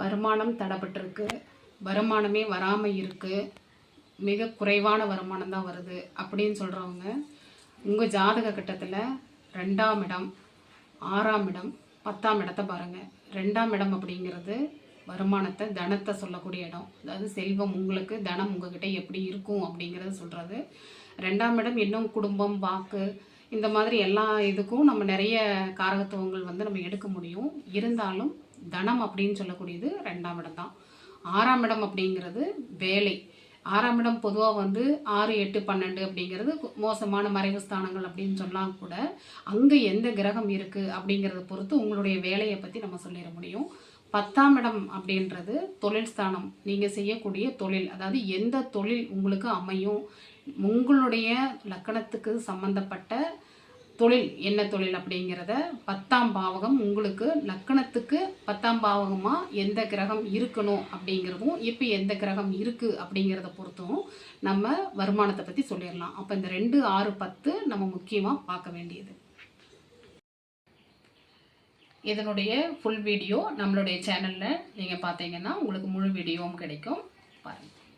வருமானம் தடைப்பட்டிருக்கு. வருமானமே வராமல் இருக்குது மிக குறைவான வருமானம் தான் வருது அப்படின்னு சொல்கிறவங்க உங்கள் ஜாதக கட்டத்தில் ரெண்டாம் இடம் ஆறாம் இடம் பத்தாம் இடத்த பாருங்கள் ரெண்டாம் இடம் அப்படிங்கிறது வருமானத்தை தனத்தை சொல்லக்கூடிய இடம். அதாவது செல்வம் உங்களுக்கு தனம் உங்ககிட்ட எப்படி இருக்கும் அப்படிங்கிறத சொல்கிறது ரெண்டாம் இடம் இன்னும் குடும்பம் வாக்கு இந்த மாதிரி எல்லா இதுக்கும் நம்ம நிறைய காரகத்துவங்கள் வந்து நம்ம எடுக்க முடியும். இருந்தாலும் தனம் அப்படின்னு சொல்லக்கூடியது ரெண்டாம் இடம் தான். ஆறாம் இடம் அப்படிங்கிறது வேலை. ஆறாம் இடம் பொதுவாக வந்து ஆறு எட்டு பன்னெண்டு அப்படிங்கிறது மோசமான மறைவு ஸ்தானங்கள் அப்படின்னு சொன்னால் கூட அங்கே எந்த கிரகம் இருக்குது அப்படிங்கிறத பொறுத்து உங்களுடைய வேலையை பற்றி நம்ம சொல்லிட முடியும். பத்தாம் இடம் அப்படின்றது தொழில் ஸ்தானம். நீங்கள் செய்யக்கூடிய தொழில் அதாவது எந்த தொழில் உங்களுக்கு அமையும் உங்களுடைய லக்கணத்துக்கு சம்பந்தப்பட்ட தொழில் என்ன தொழில் அப்படிங்கிறத பத்தாம் பாவகம் உங்களுக்கு லக்கணத்துக்கு பத்தாம் பாவகமாக எந்த கிரகம் இருக்கணும் அப்படிங்கிறதும் இப்போ எந்த கிரகம் இருக்குது அப்படிங்கிறத பொறுத்தும் நம்ம வருமானத்தை பற்றி சொல்லிடலாம். அப்போ இந்த ரெண்டு ஆறு பத்து நம்ம முக்கியமாக பார்க்க வேண்டியது. இதனுடைய ஃபுல் வீடியோ நம்மளுடைய சேனலில் நீங்கள் பார்த்தீங்கன்னா உங்களுக்கு முழு வீடியோவும் கிடைக்கும். பாருங்கள்